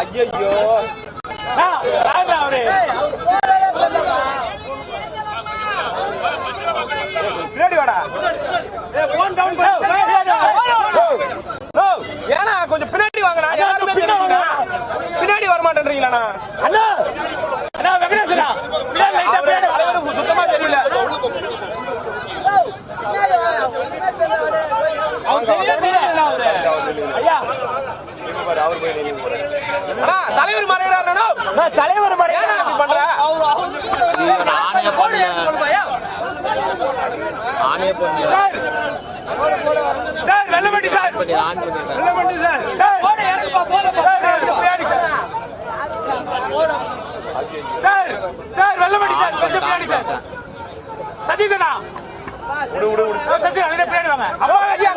ஐயோ பின்னாடி வாடா ஏன்னா கொஞ்சம் பின்னாடி வாங்கடா யாருமே தெரியுங்க பின்னாடி வர மாட்டேன்றீங்களா அவரு தலைவர் சுத்தமா தெரியல தலைவர் மறைகிறாரு தலைவர் மறையா அப்படி பண்ற? Sir. Vellamandi sir. Vellamandi sir sir sir Vellamandi sir. கொஞ்சம் பின்னாடி சார் சதீஷனா விடு விடு விடு. சதீஷ் அங்கே பின்னாடி வாங்க அப்பா ஐயா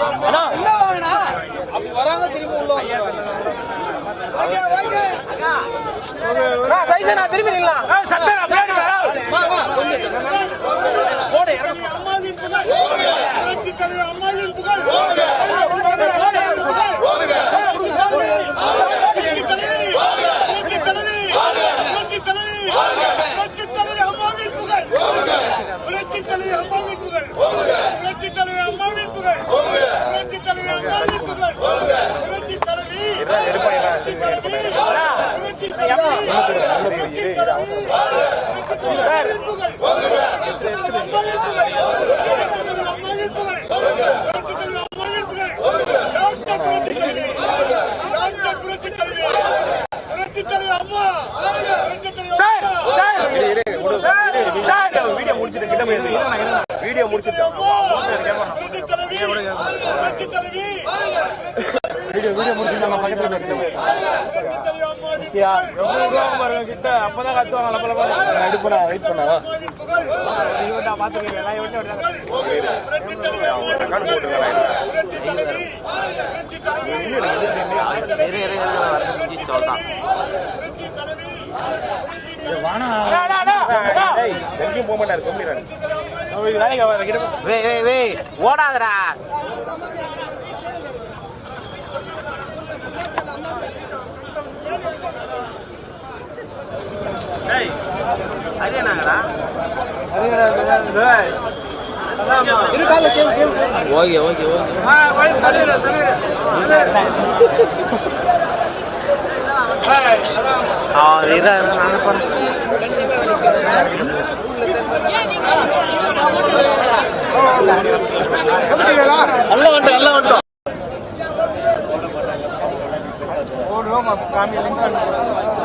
அங்க நின்னு கையாட்டாதண்ணா அங்க நின்னு கையாட்டாதண்ணா அண்ணா அண்ணா சைசனா திரும்பி ஏய், சத்தம் பின்னாடி வர வீடியோ முடிச்சிட்டு கிட்ட போய் வீடியோ முடிச்சிட்டு வீடியோ வீடியோ முடிச்சிட்டு நம்ம பக்கத்துல கிட்ட அப்பதான் கத்துவாங்க வெயிட் பண்ணா சொல்றான் அண்ணா, எங்கேயும் போக மாட்டாரு கம்மிடுறாரு அவருக்கு வேலைக்கு ஓகே ஓகே நல்ல வந்துட்டோம் தலைவரே,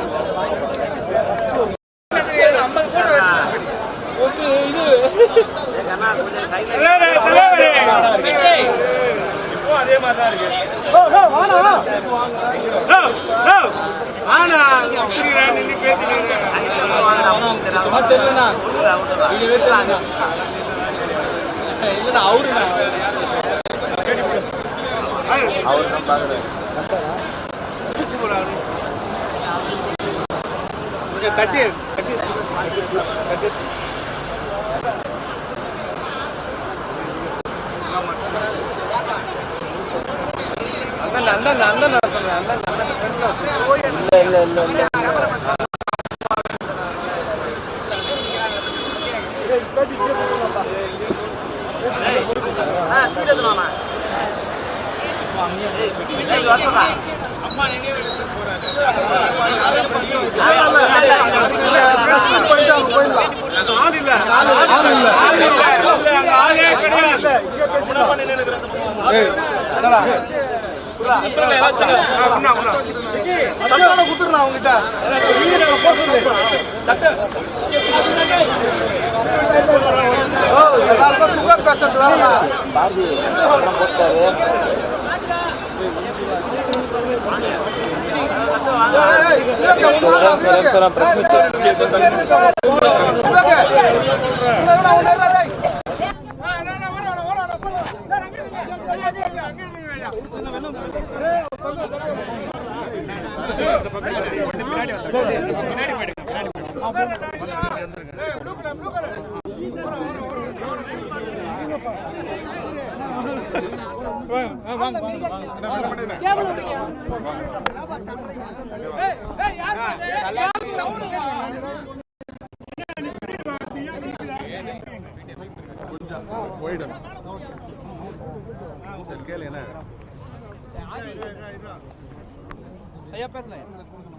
கொஞ்சம் தட்டி தட்டி அண்ணன் அண்ணன் அண்ணன் நான் சொல்றேன் அண்ணன் அண்ணன் இல்ல இல்ல இல்ல அம்மா இல்ல அவங்ககிட்ட பாரதி போட்டாரு பின்னாடி பின்னாடி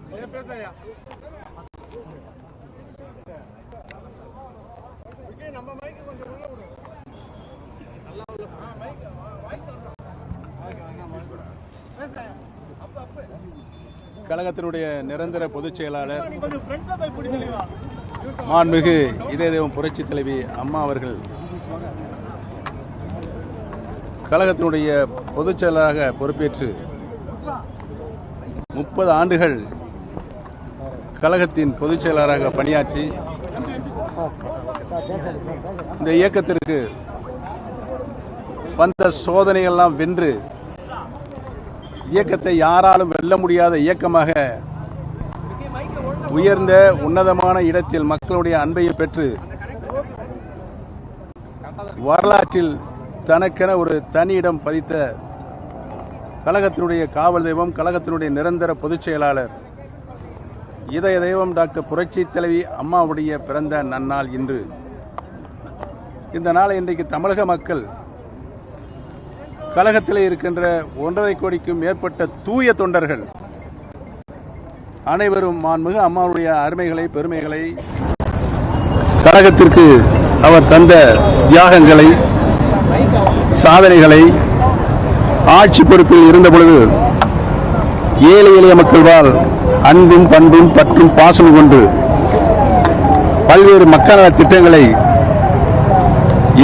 சுகர் பேஷண்ட் வேறா பாரதி படம் கழகத்தினுடைய நிரந்தர பொதுச் செயலாளர் மாண்புமிகு இதய தெய்வம் புரட்சி தலைவி அம்மா அவர்கள். கழகத்தினுடைய பொதுச் செயலாளராக பொறுப்பேற்று முப்பது ஆண்டுகள் கழகத்தின் பொதுச் செயலாளராக பணியாற்றி இந்த இயக்கத்திற்கு வந்த சோதனையெல்லாம் வென்று இயக்கத்தை யாராலும் வெல்ல முடியாத இயக்கமாக உயர்ந்த உன்னதமான இடத்தில் மக்களுடைய அன்பையை பெற்று வரலாற்றில் தனக்கென ஒரு தனி இடம் பதித்த கழகத்தினுடைய காவல் தெய்வம் கழகத்தினுடைய நிரந்தர பொதுச் செயலாளர் இதய தெய்வம் டாக்டர் புரட்சி தலைவி அம்மாவுடைய பிறந்த நன்னாள் இன்று. இந்த நாளை இன்றைக்கு தமிழக மக்கள் கழகத்தில் இருக்கின்ற ஒன்றரை கோடிக்கும் மேற்பட்ட தூய தொண்டர்கள். அனைவரும் மாண்புமிகு அம்மாவுடைய அருமைகளை பெருமைகளை கழகத்திற்கு அவர் தந்த தியாகங்களை சாதனைகளை ஆட்சி பொறுப்பில் இருந்த பொழுது ஏழை எளிய மக்கள்வார் அன்பும் பண்பும் பற்றும் பாசம் கொண்டு பல்வேறு மக்கள் திட்டங்களை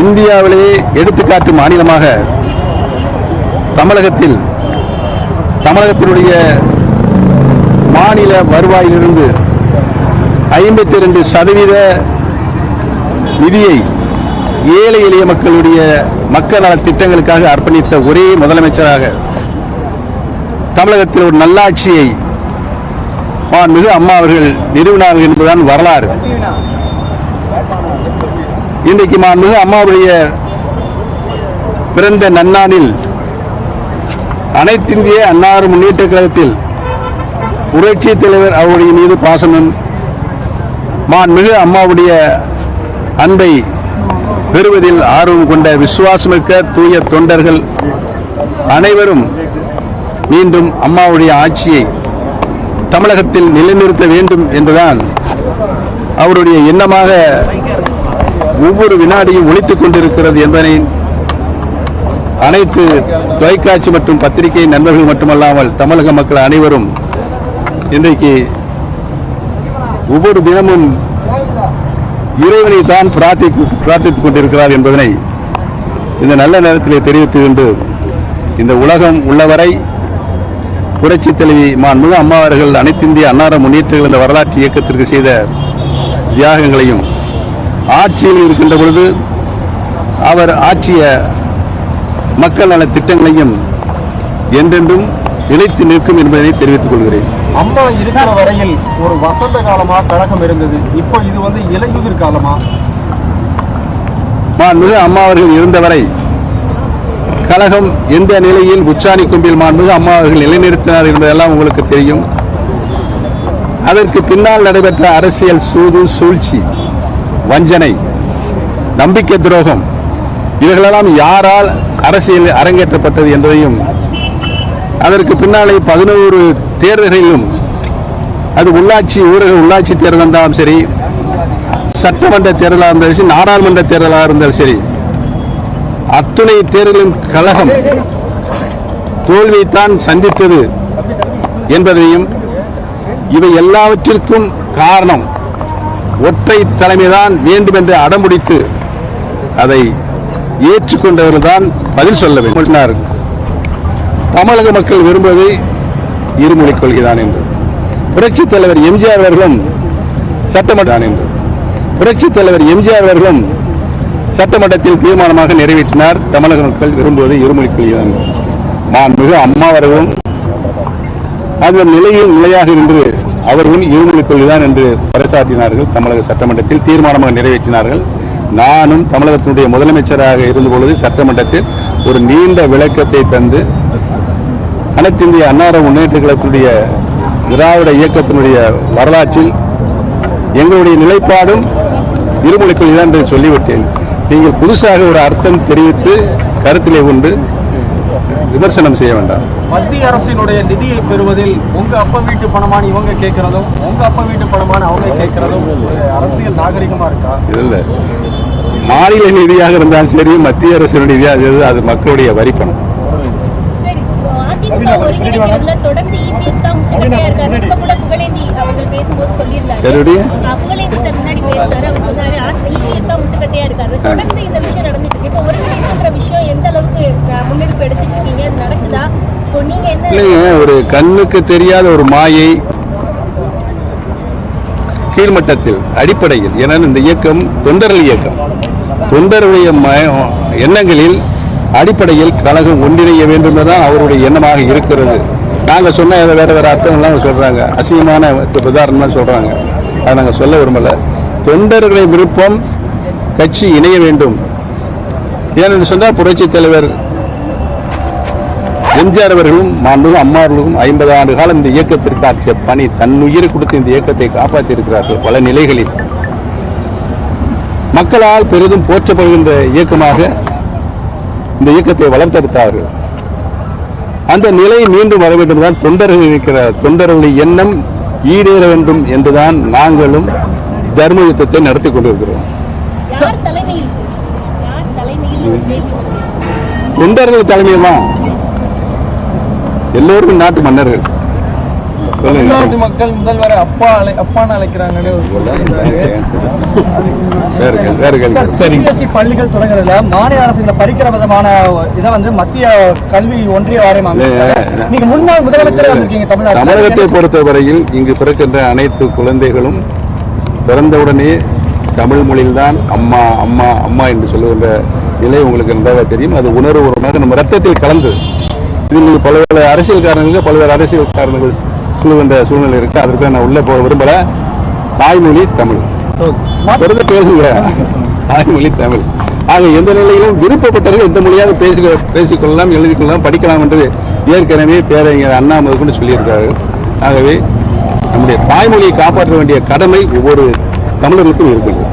இந்தியாவிலேயே எடுத்துக்காட்டும் மாநிலமாக தமிழகத்தில் தமிழகத்தினுடைய மாநில வருவாயிலிருந்து ஐம்பத்தி இரண்டு சதவீத நிதியை ஏழை எளிய மக்களுடைய மக்கள் நல திட்டங்களுக்காக அர்ப்பணித்த ஒரே முதலமைச்சராக தமிழகத்தில் ஒரு நல்லாட்சியை மாண்புமிகு அம்மா அவர்கள் நிறுவினார்கள் என்பதுதான் வரலாறு. இன்றைக்கு மாண்புமிகு அம்மாவுடைய பிறந்த நன்னாளில் அனைத்திந்திய அன்னார் முன்னேற்ற கழகத்தில் புரட்சி தலைவர் அவருடைய மீது பாசனம் மிகு அம்மாவுடைய அன்பை பெறுவதில் ஆர்வம் கொண்ட விசுவாசமிக்க தூய தொண்டர்கள் அனைவரும் மீண்டும் அம்மாவுடைய ஆட்சியை தமிழகத்தில் நிலைநிறுத்த வேண்டும் என்றுதான் அவருடைய எண்ணமாக ஒவ்வொரு வினாடியும் ஒழித்துக் கொண்டிருக்கிறது என்பதனை அனைத்து தொலைக்காட்சி மற்றும் பத்திரிகை நண்பர்கள் மட்டுமல்லாமல் தமிழக மக்கள் அனைவரும் இன்றைக்கு ஒவ்வொரு தினமும் இறைவனை தான் பிரார்த்தித்து பிரார்த்தித்துக் கொண்டிருக்கிறார் என்பதனை இந்த நல்ல நேரத்திலே தெரிவித்து கொண்டு இந்த உலகம் உள்ளவரை புரட்சி தலைவி மாண்புமிகு அம்மா அவர்கள் அனைத்திந்திய அன்னார முன்னேற்றங்கள் இந்த வரலாற்று இயக்கத்திற்கு செய்த தியாகங்களையும் ஆட்சியில் இருக்கின்ற பொழுது அவர் ஆற்றிய மக்கள் நல திட்டங்களையும் என்றென்றும் நிலைத்து நிற்கும் என்பதை தெரிவித்துக் கொள்கிறேன். அம்மா இருக்கிற வரையில் ஒரு வசந்த காலமா கழகம் இருந்தது. இப்போ இது வந்து இலையுதிர் காலமா? மாண்புமிகு அம்மா அவர்கள் இருந்தவரை கழகம் எந்த நிலையில் உச்சாணி கொம்பில் மாண்புமிகு அம்மா அவர்கள் நிலைநிறுத்தினார் என்பதெல்லாம் உங்களுக்கு தெரியும். அதற்கு பின்னால் நடைபெற்ற அரசியல் சூது சூழ்ச்சி வஞ்சனை நம்பிக்கை துரோகம் இவைகளெல்லாம் யாரால் அரசியல் அரங்கேற்றப்பட்டது என்பதையும் அதற்கு பின்னாலே பதினோரு தேர்தல்களிலும் அது உள்ளாட்சி ஊரக உள்ளாட்சி தேர்தல் இருந்தாலும் சரி சட்டமன்ற தேர்தலாக இருந்தாலும் சரி நாடாளுமன்ற தேர்தலாக இருந்தாலும் சரி அத்துணை தேர்தலின் கழகம் தோல்வியைத்தான் சந்தித்தது என்பதையும் இவை எல்லாவற்றிற்கும் காரணம் ஒற்றை தலைமைதான் வேண்டும் என்று அடம்பிடித்து அதை ஏற்றுக்கொண்டவர்கள் தான் பதில் சொல்ல வேண்டும். தமிழக மக்கள் விரும்புவதை இருமொழிக் கொள்கைதான் என்று. புரட்சித் தலைவர் எம்ஜிஆர் அவர்களும் சட்டமன்றான் என்று. புரட்சித் தலைவர் எம்ஜிஆர் அவர்களும் சட்டமன்றத்தில் தீர்மானமாக நிறைவேற்றினார். தமிழக மக்கள் விரும்புவதை இருமொழிக் கொள்கைதான் மாண்புமிகு அம்மா அவர்களும் அந்த நிலையில் நிலையாக நின்று அவர்களும் இருமொழிக் கொள்கைதான் என்று பறைசாற்றினார்கள். தமிழக சட்டமன்றத்தில் தீர்மானமாக நிறைவேற்றினார்கள். நானும் தமிழகத்தினுடைய முதலமைச்சராக இருந்த பொழுது சட்டமன்றத்தில் ஒரு நீண்ட விளக்கத்தை தந்து அனைத்து இந்திய அன்னார முன்னேற்ற கழகத்தினுடைய திராவிட இயக்கத்தினுடைய வரலாற்றில் எங்களுடைய நிலைப்பாடும் இருமொழிக் கொள்கைதான் என்று சொல்லிவிட்டேன். நீங்கள் புதுசாக ஒரு அர்த்தம் தெரிவித்து கருத்திலே கொண்டு விமர்சனம் செய்ய வேண்டாம். மத்திய அரசினுடைய நிதியை பெறுவதில் உங்க அப்பா வீட்டு பணமான இவங்க கேட்கறதும் உங்க அப்பா வீட்டு பணமான அவங்க கேட்கறதும் அரசியல் நாகரிகமா இருக்கா? இல்ல. மாநில நிதியாக இருந்தாலும் சரி மத்திய அரசினுடைய நிதியாக இருந்தாலும் அது மக்களுடைய வரிப்பணம் சரி அதிமுக ஒருங்கிணைக்கிறதுல தொடர்ந்து இபிஎஸ் தான் முட்டுக்கட்டையா இருக்காரு. இப்ப கூட புகழேந்தி அவர்கள் பேசும்போது சொல்லியிருந்தாரு. யாருடைய? அஹ் புகழேந்தி சார் முன்னாடி பேசினாரு. அவர் சொன்னாரு இபிஎஸ் தான் முட்டுக்கட்டையா இருக்காரு. தொடர்ந்து இந்த விஷயம் நடந்துட்டு இருக்கு. இப்ப ஒருங்கிணைப்புன்ற விஷயம் எந்த அளவுக்கு அஹ், முன்னெடுப்பு எடுத்துட்டு இருக்கீங்க அது நடக்குதா? இப்போ நீங்க என்ன இல்லைங்க ஒரு கண்ணுக்கு தெரியாத ஒரு மாயை கீழ்மட்டத்தில் அடிப்படையில் ஏன்னா இந்த இயக்கம் தொண்டர்கள் இயக்கம். தொண்டருடைய எண்ணங்களில் அடிப்படையில் கழகம் ஒன்றிணைய வேண்டும் தான் அவருடைய எண்ணமாக இருக்கிறது. நாங்க சொன்ன வேற வேற அர்த்தங்கள்லாம் சொல்றாங்க. அசிங்கமான உதாரணம் சொல்றாங்க. அதை நாங்க சொல்ல விரும்பல. தொண்டர்களின் விருப்பம் கட்சி இணைய வேண்டும். ஏனென்று சொன்னால் புரட்சி தலைவர் எம்ஜிஆர் அவர்களும் மாண்புமிகு அம்மாவர்களும் ஐம்பது ஆண்டு காலம் இந்த இயக்கத்திற்கு ஆற்றிய பணி தன் உயிரை கொடுத்து இந்த இயக்கத்தை காப்பாற்றியிருக்கிறார்கள் பல நிலைகளில். மக்களால் பெரிதும் போற்றப்படுகின்ற இயக்கமாக இந்த இயக்கத்தை வளர்த்தெடுத்தார்கள் அந்த நிலை மீண்டும் வர வேண்டும் தான் தொண்டர்கள் இருக்கிற தொண்டர்களுடைய எண்ணம் ஈடேற வேண்டும் என்றுதான் நாங்களும் தர்ம யுத்தத்தை நடத்தி கொண்டிருக்கிறோம். தொண்டர்கள் தலைமையில் தான் எல்லோருக்கும் நாட்டு மன்னர்கள். தமிழ்நாட்டு மக்கள் முதல்வரை அப்பா அழை அப்பான்னு அழைக்கிறாங்கன்னு. சிபிஎஸ்இ பள்ளிகள் தொடங்குறதுல மாநில அரசு பறிக்கிற விதமான இதை வந்து மத்திய கல்வி ஒன்றிய வாரியம். நீங்க முன்னாள் முதலமைச்சராக இருக்கீங்க தமிழகத்தை தமிழ்நாட்டில். பொறுத்தவரையில் இங்கு பிறக்கின்ற அனைத்து குழந்தைகளும் பிறந்தவுடனே தமிழ் மொழியில்தான் அம்மா அம்மா அம்மா என்று சொல்லுகின்ற நிலை உங்களுக்கு நன்றாக தெரியும். அது உணர்வுபூர்வமாக நம்ம ரத்தத்தில் கலந்தது. இதில் பல்வேறு அரசியல் காரணங்களுக்கு பல்வேறு அரசியல் காரணங்கள் சொல்லுகின்ற சூழ்நிலை இருக்கு. அதற்கு நான் உள்ளே போக விரும்பல. தாய்மொழி தமிழ். பிறந்த பேசுங்க. தாய்மொழி தமிழ். ஆக எந்த நிலையிலும் விருப்பப்பட்டவர்கள் எந்த மொழியாவது பேசிக்க பேசிக்கொள்ளலாம் எழுதிக்கொள்ளலாம் படிக்கலாம் என்று ஏற்கனவே பேரறிஞர் அண்ணா முதற்கொண்டு சொல்லியிருக்காரு ஆகவே நம்முடைய தாய்மொழியை காப்பாற்ற வேண்டிய கடமை ஒவ்வொரு தமிழர்களுக்கும் இருக்கிறது